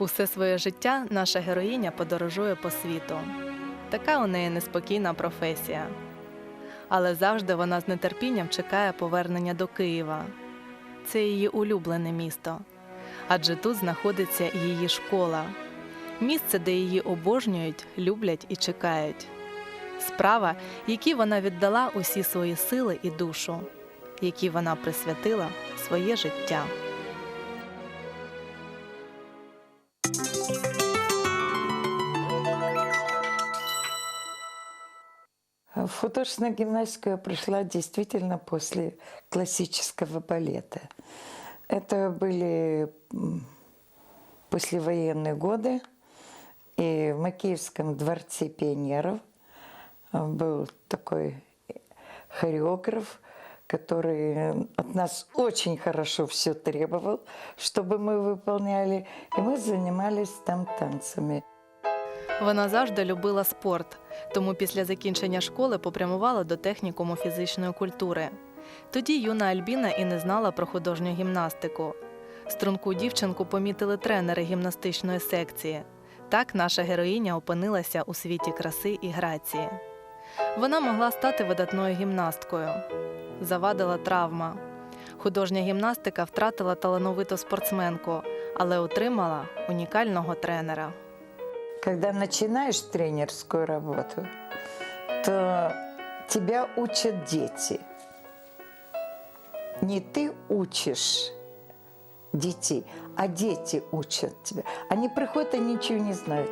Усе своє життя наша героїня подорожує по світу. Така у неї неспокійна професія. Але завжди вона з нетерпінням чекає повернення до Києва. Це її улюблене місто. Адже тут знаходиться її школа, місце, де її обожнюють, люблять і чекають. Справа, якій вона віддала усі свої сили і душу, якій вона присвятила своє життя. Художественную гимнастику я пришла действительно после классического балета. Это были послевоенные годы, и в Макеевском дворце пионеров э, был такой хореограф, который от нас очень хорошо все требовал, чтобы мы выполняли, и мы занимались там танцами. Вона завжди любила спорт, тому після закінчення школи попрямувала до технікуму фізичної культури. Тоді юна Альбіна і не знала про художню гімнастику. Струнку дівчинку помітили тренери гімнастичної секції. Так наша героїня опинилася у світі краси і грації. Вона могла стати видатною гімнасткою. Завадила травма. Художня гімнастика втратила талановиту спортсменку, але отримала унікального тренера. Когда начинаешь тренерскую работу, то тебя учат дети. Не ты учишь детей, а дети учат тебя. Они приходят, они ничего не знают.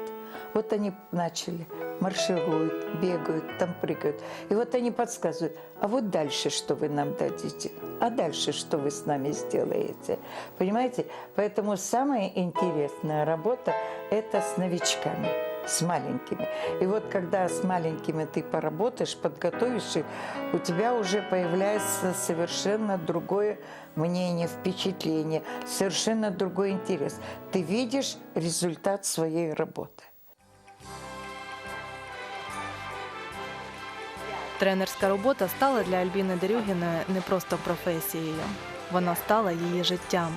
Вот они начали, маршируют, бегают, там прыгают. И вот они подсказывают, а вот дальше что вы нам дадите? А дальше что вы с нами сделаете? Понимаете? Поэтому самая интересная работа – это с новичками, с маленькими. И вот когда с маленькими ты поработаешь, подготовишь их, у тебя уже появляется совершенно другое мнение, впечатление, совершенно другой интерес. Ты видишь результат своей работы. Тренерська робота стала для Альбіни Дерюгіної не просто професією, вона стала її життям.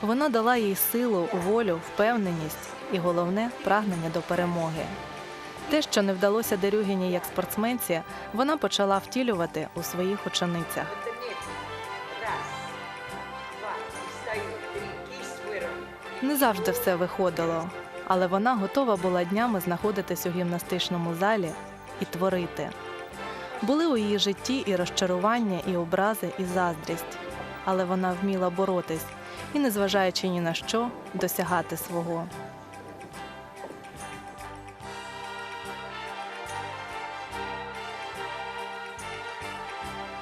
Вона дала їй силу, волю, впевненість і головне прагнення до перемоги. Те, що не вдалося Дерюгіні як спортсменці, вона почала втілювати у своїх ученицях. Не завжди все виходило, але вона готова була днями знаходитись у гімнастичному залі і творити. Були у її житті і розчарування, і образи, і заздрість, але вона вміла боротись і, незважаючи ні на що, досягати свого.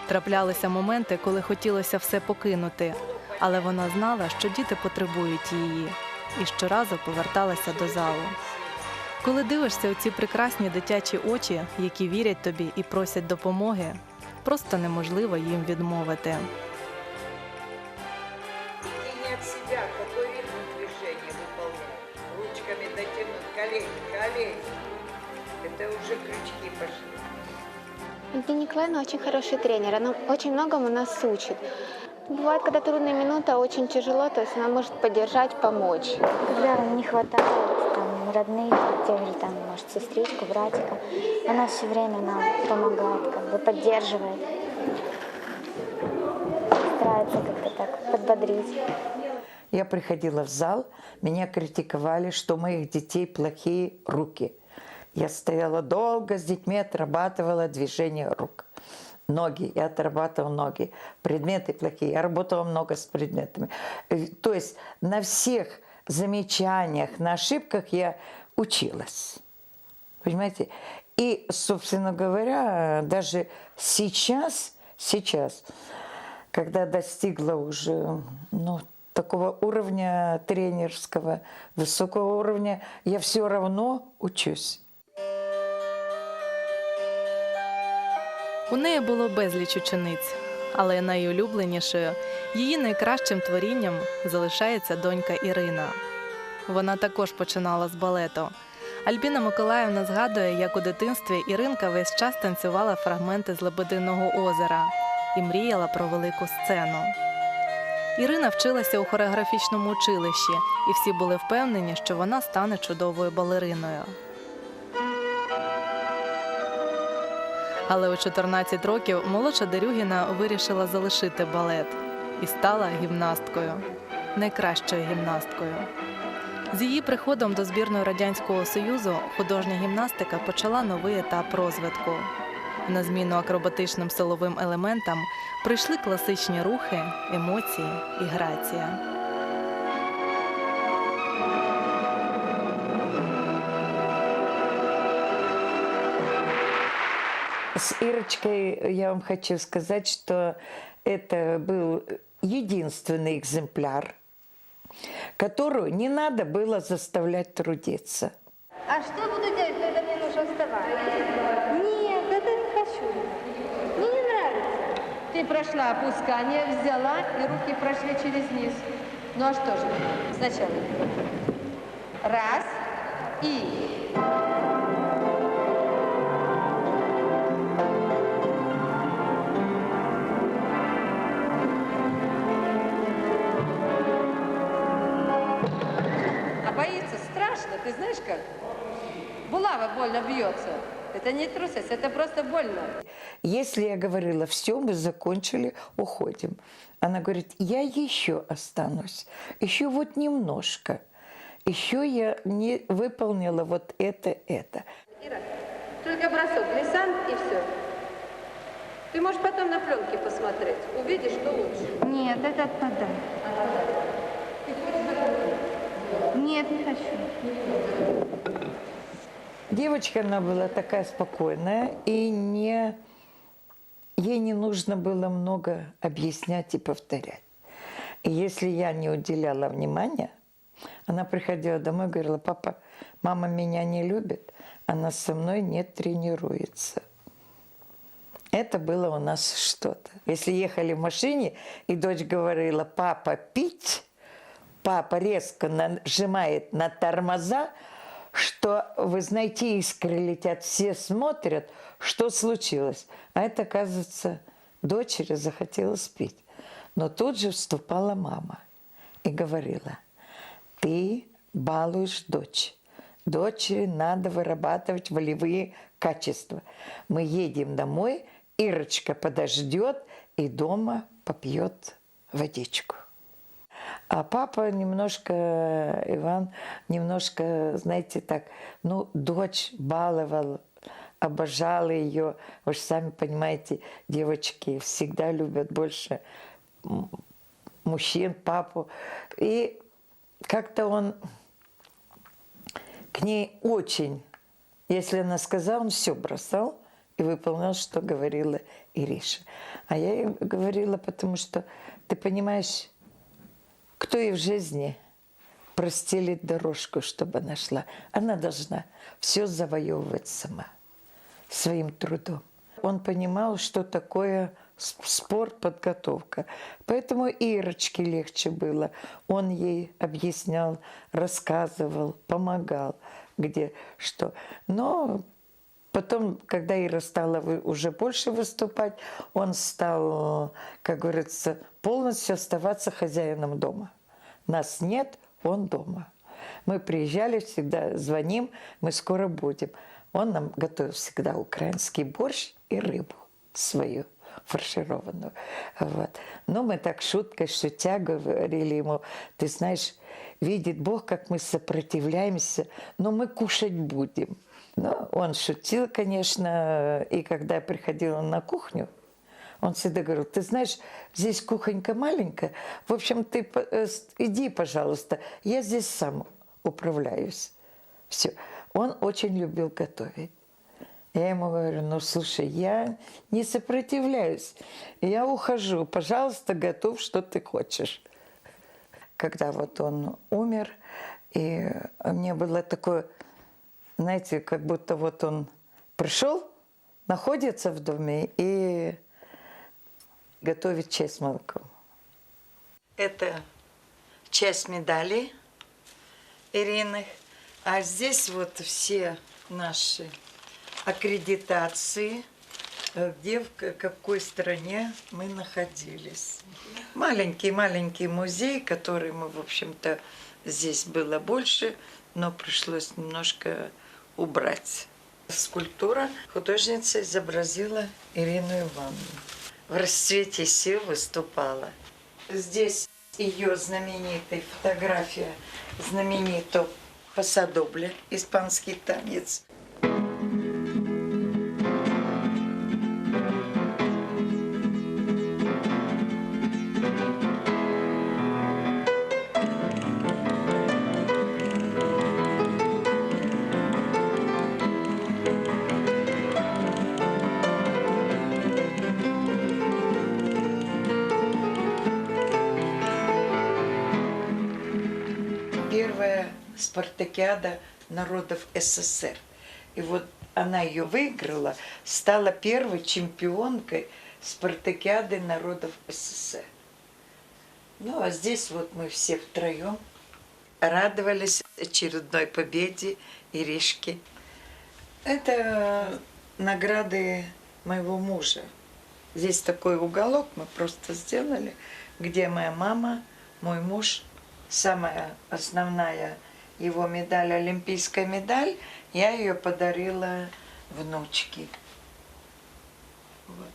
Траплялися моменти, коли хотілося все покинути, але вона знала, що діти потребують її, і щоразу поверталася до залу. Коли дивишся у ці прекрасні дитячі очі, які вірять тобі і просять допомоги, просто неможливо їм відмовити. И не от себя, какой ритм движения выполнять. Ручками дотянуть, колени, колени. Это уже крючки пошли. Евгения Николаевна очень хороший тренер, она очень многому нас учит. Бывает, когда трудная минута, очень тяжело, то есть она может поддержать, помочь. Когда не хватает там, родных, тех же там, может, сестричку, братика, она все время нам помогает, как бы поддерживает. Старается как-то так подбодрить. Я приходила в зал, меня критиковали, что у моих детей плохие руки. Я стояла долго с детьми, отрабатывала движение рук. Ноги, я отрабатывала ноги. Предметы плохие, я работала много с предметами. Э, То есть на всех замечаниях, на ошибках я училась. Понимаете? И, собственно говоря, даже сейчас, сейчас, когда достигла уже ну, такого уровня тренерского, высокого уровня, я все равно учусь. У неї було безліч учениць, але найулюбленішою, її найкращим творінням залишається донька Ірина. Вона також починала з балету. Альбіна Миколаївна згадує, як у дитинстві Іринка весь час танцювала фрагменти з Лебединого озера і мріяла про велику сцену. Ірина вчилася у хореографічному училищі, і всі були впевнені, що вона стане чудовою балериною. Але у 14 років молодша Дерюгіна вирішила залишити балет і стала гімнасткою, найкращою гімнасткою. З її приходом до збірної Радянського Союзу художня гімнастика почала новий етап розвитку. На зміну акробатичним силовим елементам прийшли класичні рухи, емоції і грація. С Ирочкой я вам хочу сказать, что это был единственный экземпляр, которую не надо было заставлять трудиться. А что буду делать, когда мне нужно вставать? Нет, это не хочу. Мне не нравится. Ты прошла опускание, взяла, и руки прошли через низ. Ну а что же? Сначала. Раз и... ты знаешь как? Булава больно бьется. Это не трусость, это просто больно. Если я говорила, все, мы закончили, уходим. Она говорит, я еще останусь, еще вот немножко. Еще я не выполнила вот это, это. Ира, только бросок, глиссант и все. Ты можешь потом на пленке посмотреть. Увидишь, что лучше. Нет, это отпадает. Нет, не хочу. Девочка, она была такая спокойная, и не, ей не нужно было много объяснять и повторять. И если я не уделяла внимания, она приходила домой и говорила, папа, мама меня не любит, она со мной не тренируется. Это было у нас что-то. Если ехали в машине, и дочь говорила, папа, пить, папа резко нажимает на тормоза, что, вы знаете, искры летят, все смотрят, что случилось. А это, оказывается, дочери захотела спить. Но тут же вступала мама и говорила, ты балуешь дочь. Дочери надо вырабатывать волевые качества. Мы едем домой, Ирочка подождет и дома попьет водичку. А папа немножко, Иван, немножко, знаете, так, ну, дочь баловал, обожал ее. Вы же сами понимаете, девочки всегда любят больше мужчин, папу. И как-то он к ней очень, если она сказала, он все бросал и выполнял, что говорила Ириша. А я ей говорила, потому что, ты понимаешь, кто ей в жизни простелит дорожку, чтобы она шла? Она должна все завоевывать сама, своим трудом. Он понимал, что такое спорт, подготовка. Поэтому Ирочке легче было. Он ей объяснял, рассказывал, помогал, где что. Но Потом, когда Ира стала уже больше выступать, он стал, как говорится, полностью оставаться хозяином дома. Нас нет, он дома. Мы приезжали, всегда звоним, мы скоро будем. Он нам готовил всегда украинский борщ и рыбу свою фаршированную. Вот. Но мы так шуткой, шутя говорили ему, ты знаешь, видит Бог, как мы сопротивляемся, но мы кушать будем. Но он шутил, конечно, и когда я приходила на кухню, он всегда говорил, ты знаешь, здесь кухонька маленькая, в общем, ты э, иди, пожалуйста, я здесь сам управляюсь. Все. Он очень любил готовить. Я ему говорю, ну слушай, я не сопротивляюсь, я ухожу, пожалуйста, готов, что ты хочешь. Когда вот он умер, и мне было такое, знаете, как будто вот он пришел находится в доме и готовит чай с молоком. Это часть медалей Ирины. А здесь вот все наши аккредитации, э, где, в какой стране мы находились. Маленький-маленький музей, который мы, в общем-то, здесь было больше, но пришлось немножко убрать. Скульптура художница изобразила Ирину Ивановну. В расцвете сил выступала. Здесь ее знаменитая фотография знаменитого Пасадобля, испанский танец. Спартакиада народов СССР. И вот она ее выиграла, стала первой чемпионкой спартакиады народов СССР. Ну, а здесь вот мы все втроем радовались очередной победе Иришки. Это награды моего мужа. Здесь такой уголок мы просто сделали, где моя мама, мой муж, самая основная его медаль, олимпийская медаль, я ее подарила внучке. Вот.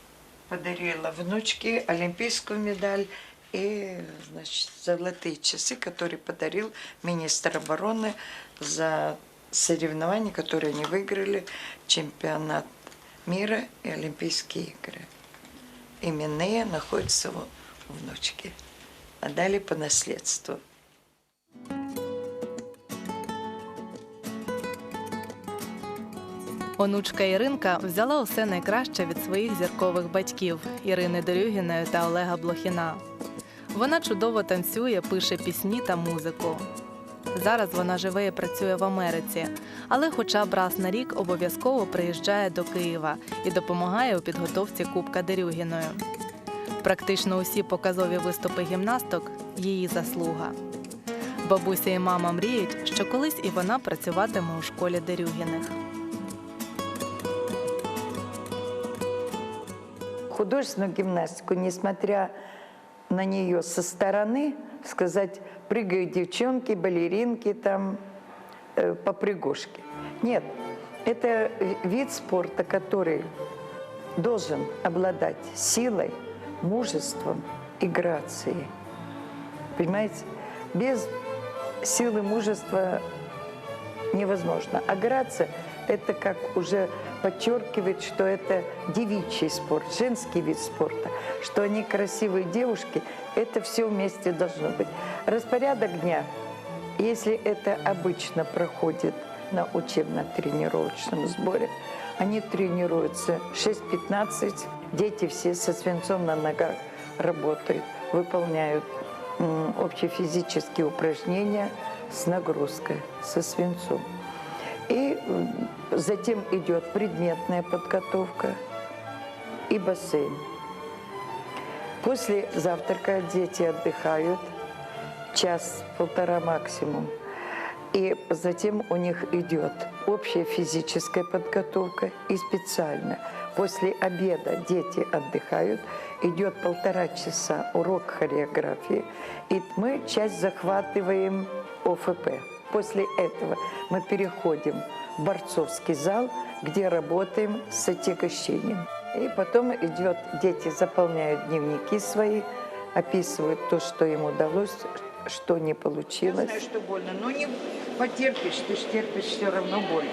Подарила внучке олимпийскую медаль и значит, золотые часы, которые подарил министр обороны за соревнования, которые они выиграли, чемпионат мира и Олимпийские игры. Именные находятся у внучки. Отдали по наследству. Онучка Іринка взяла усе найкраще від своїх зіркових батьків Ірини Дерюгіної та Олега Блохіна. Вона чудово танцює, пише пісні та музику. Зараз вона живе і працює в Америці, але хоча б раз на рік обов'язково приїжджає до Києва і допомагає у підготовці Кубка Дерюгіною. Практично усі показові виступи гімнасток її заслуга. Бабуся і мама мріють, що колись і вона працюватиме у школі Дерюгіних. Художественную гимнастику, несмотря на нее со стороны, сказать, прыгают девчонки, балеринки там, э, попрыгушки. Нет, это вид спорта, который должен обладать силой, мужеством и грацией. Понимаете? Без силы мужества невозможно. А грация – это как уже подчеркивает, что это девичий спорт, женский вид спорта, что они красивые девушки, это все вместе должно быть. Распорядок дня, если это обычно проходит на учебно-тренировочном сборе, они тренируются 6-15, дети все со свинцом на ногах работают, выполняют общефизические упражнения с нагрузкой, со свинцом. И затем идет предметная подготовка и бассейн. После завтрака дети отдыхают, час-полтора максимум. И затем у них идет общая физическая подготовка и специальная. После обеда дети отдыхают, идет полтора часа урок хореографии, и мы часть захватываем ОФП. После этого мы переходим в борцовский зал, где работаем с отягощением. И потом идет, дети заполняют дневники свои, описывают то, что им удалось, что не Я получилось. знаю, что больно, но не потерпишь, ты ж терпишь все равно боль.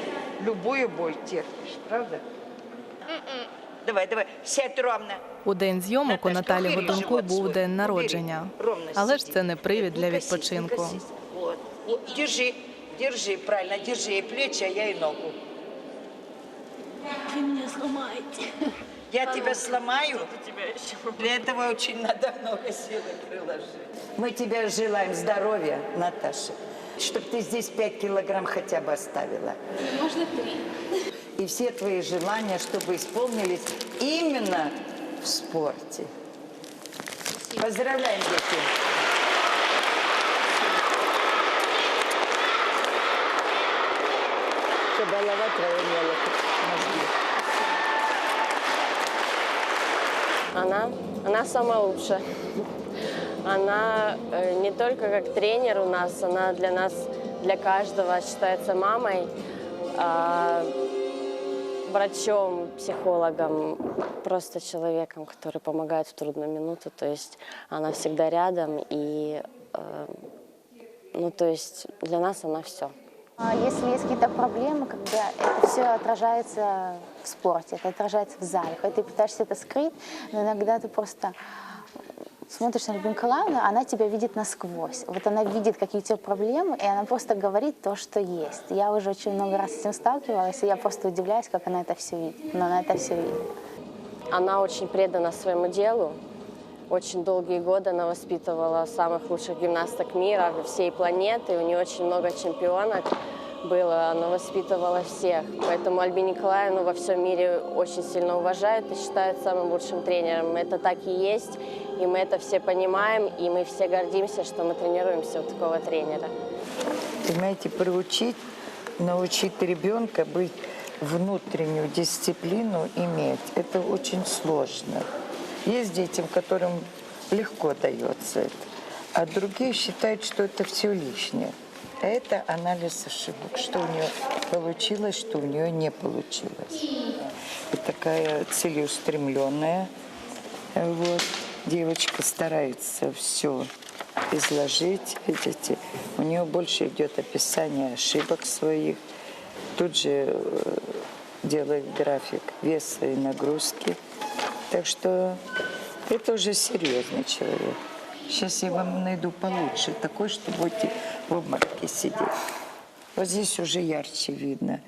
Любую боль терпишь, правда? Давай, давай, сядь ровно. У день зйомок у Наташ, Наталі убери Годунку живот був свой, день убери. народження. Ровно Але ж сиди. це не привід для Не косись, не відпочинку. Держи, держи, правильно, держи и плечи, а я и ногу. Вы меня сломаете. Я тебя сломаю. Для этого очень надо много силы приложить. Мы тебе желаем здоровья, Наташа, чтобы ты здесь 5 килограмм хотя бы оставила. Можно три. и все твои желания, чтобы исполнились именно в спорте. Поздравляем, дети! Твоя имела мозги. Она, она самая лучшая. Она э, не только как тренер у нас, она для нас, для каждого считается мамой, а, врачом, психологом, просто человеком, который помогает в трудную минуту. То есть она всегда рядом и, э, ну то есть для нас она все. А Если есть какие-то проблемы, когда это все отражается в спорте, это отражается в зале, хоть ты пытаешься это скрыть, но иногда ты просто смотришь на Любовь Николаевну, она тебя видит насквозь. Вот она видит, какие у тебя проблемы, и она просто говорит то, что есть. Я уже очень много раз с этим сталкивалась, и я просто удивляюсь, как она это все видит. Но она это все видит. Она очень предана своему делу. Очень долгие годы она воспитывала самых лучших гимнасток мира, всей планеты. У нее очень много чемпионок было. Она воспитывала всех. Поэтому Альбину Николаевну во всем мире очень сильно уважают и считают самым лучшим тренером. Это так и есть. И мы это все понимаем. И мы все гордимся, что мы тренируемся у такого тренера. Понимаете, приучить, научить ребенка быть внутреннюю дисциплину иметь, это очень сложно. Есть детям, которым легко дается это, а другие считают, что это все лишнее. Это анализ ошибок, что у нее получилось, что у нее не получилось. И такая целеустремленная вот, девочка старается все изложить, видите. У нее больше идет описание ошибок своих. Тут же э, делает график веса и нагрузки. Так что это уже серьезный человек. Сейчас я вам найду получше, такой, что будете в обморке сидеть. Вот здесь уже ярче видно.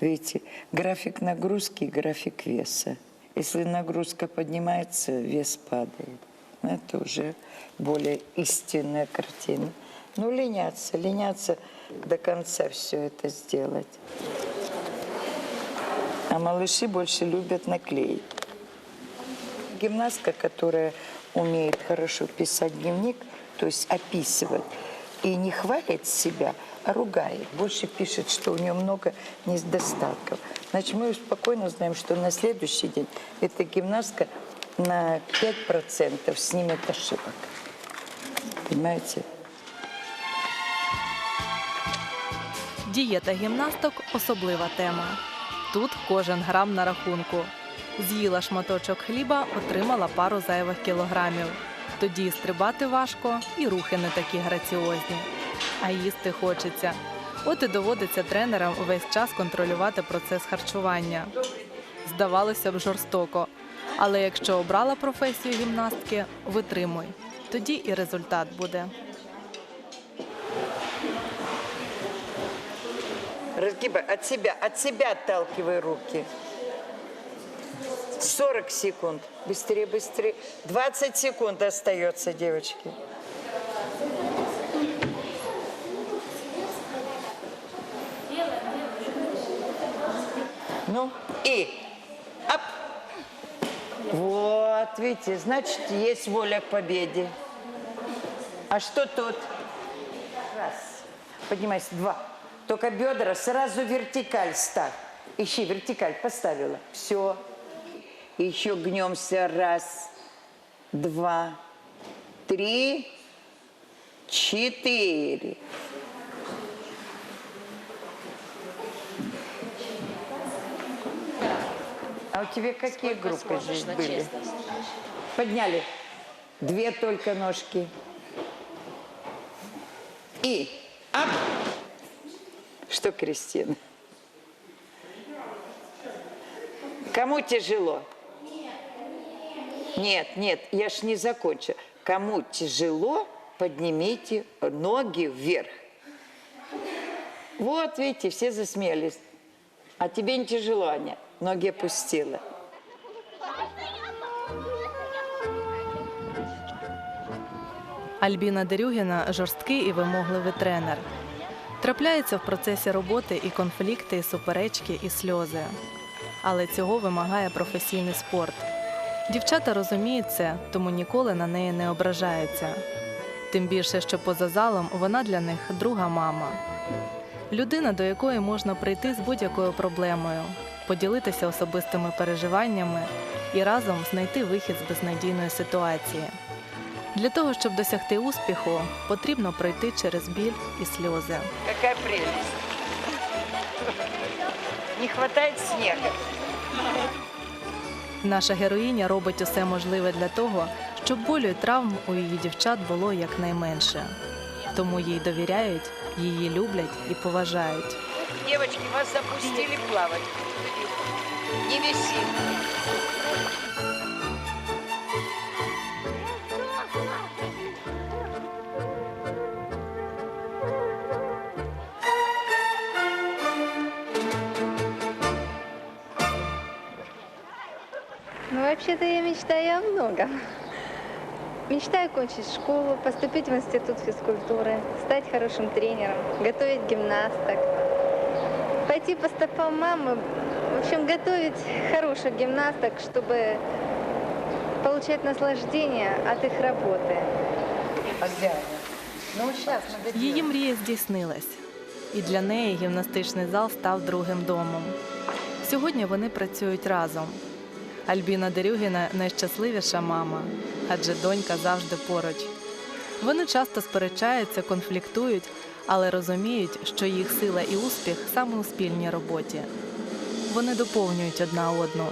Видите, график нагрузки и график веса. Если нагрузка поднимается, вес падает. Это уже более истинная картина. Ну, леняться, леняться до конца все это сделать. А малыши больше любят наклеить Гимнастка, которая умеет хорошо писать дневник, то есть описывать, и не хвалит себя, а ругает. Больше пишет, что у нее много недостатков. Значит, мы спокойно знаем, что на следующий день эта гимнастка на 5% снимет ошибок. Понимаете? Дієта гімнасток особлива тема. Тут кожен грам на рахунку. З'їла шматочок хліба, отримала пару зайвих кілограмів. Тоді стрибати важко, і рухи не такі граціозні. А їсти хочеться. От і доводиться тренерам увесь час контролювати процес харчування. Здавалося б, жорстоко. Але якщо обрала професію гімнастки, витримуй. Тоді і результат буде. Разгибай от себя, от себя отталкивай руки. 40 секунд. Быстрее, быстрее. 20 секунд остается, девочки. Ну, и ап. Вот, видите, значит, есть воля к победе. А что тут? Раз. Поднимайся. Два. Только бедра сразу вертикаль ставь. Ищи, вертикаль поставила. Все. Еще гнемся. Раз, два, три, четыре. А у тебя какие группы здесь были? Подняли. Две только ножки. И ап. Что, Кристина? Кому тяжело? Нет, нет, я ж не закончу. Кому тяжело, поднимите ноги вверх. Вот, видите, все засмеялись. А тебе не тяжело, Аня? Ноги опустила. Альбіна Дерюгіна жорсткий і вимогливий тренер. Трапляються в процесі роботи і конфлікти, і суперечки, і сльози. але цього вимагає професійний спорт. Дівчата розуміють це, тому ніколи на неї не ображаються. Тим більше, що поза залом вона для них друга мама. Людина, до якої можна прийти з будь-якою проблемою, поділитися особистими переживаннями і разом знайти вихід з безнадійної ситуації. Для того, щоб досягти успіху, потрібно пройти через біль і сльози. Какая прелесть. Не хватает снега. Наша героїня робить усе можливе для того, щоб болю і травм у її дівчат було якнайменше. Тому їй довіряють, її люблять і поважають. Дівчатки, вас запустили плавати. Не виси. вообще-то я мечтаю о многом. Мечтаю кончить школу, поступить в институт физкультуры, стать хорошим тренером, готовить гимнасток, пойти по стопам мамы, в общем, готовить хороших гимнасток, чтобы получать наслаждение от их работы. Ну, сейчас надо Її мрія здійснилась, і для неї гімнастичний зал став другим домом. Сьогодні вони працюють разом. Альбіна Дерюгіна найщасливіша мама, адже донька завжди поруч. Вони часто сперечаються, конфліктують, але розуміють, що їх сила і успіх саме у спільній роботі. Вони доповнюють одна одну.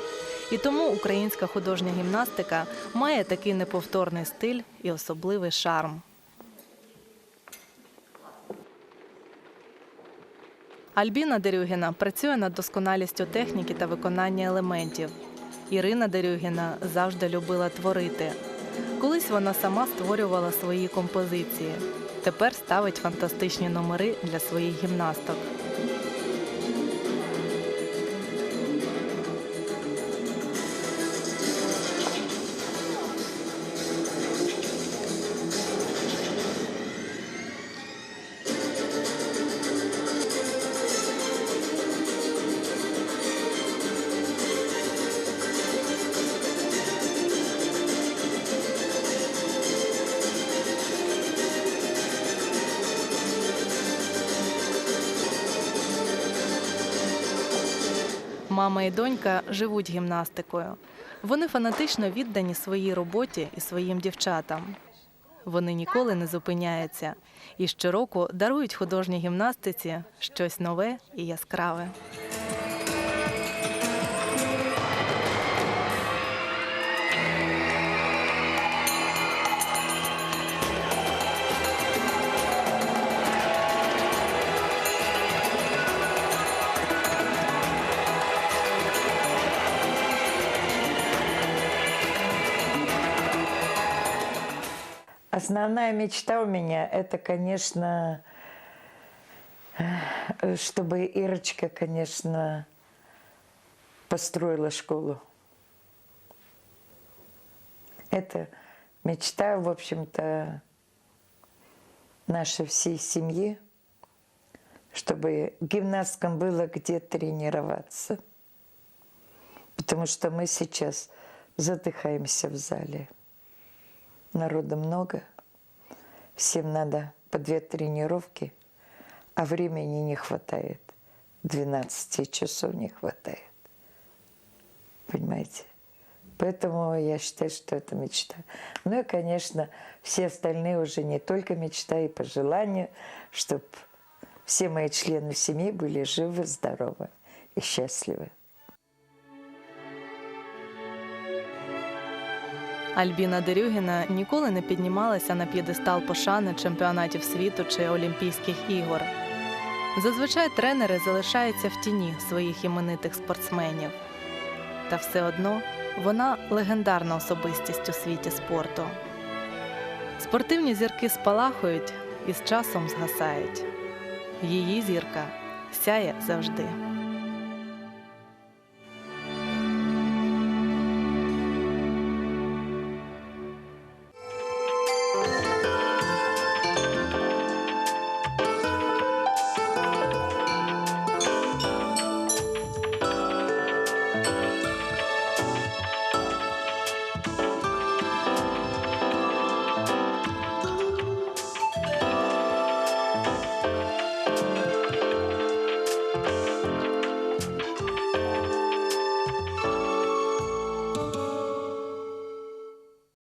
І тому українська художня гімнастика має такий неповторний стиль і особливий шарм. Альбіна Дерюгіна працює над досконалістю техніки та виконання елементів. Ірина Дерюгіна завжди любила творити. Колись вона сама створювала свої композиції. Тепер ставить фантастичні номери для своїх гімнасток. І донька живуть гімнастикою. Вони фанатично віддані своїй роботі і своїм дівчатам. Вони ніколи не зупиняються і щороку дарують художній гімнастиці щось нове і яскраве. Основная мечта у меня это, конечно, чтобы Ирочка, конечно, построила школу. Это мечта, в общем-то, нашей всей семьи, чтобы гимнасткам было где тренироваться. Потому что мы сейчас задыхаемся в зале. Народа много, всем надо по две тренировки, а времени не хватает. 12 часов не хватает. Понимаете? Поэтому я считаю, что это мечта. Ну и, конечно, все остальные уже не только мечта и по желанию, чтобы все мои члены семьи были живы, здоровы и счастливы. Альбіна Дерюгіна ніколи не піднімалася на п'єдестал пошани чемпіонатів світу чи Олімпійських ігор. Зазвичай тренери залишаються в тіні своїх іменитих спортсменів. Та все одно вона легендарна особистість у світі спорту. Спортивні зірки спалахують і з часом згасають. Її зірка сяє завжди.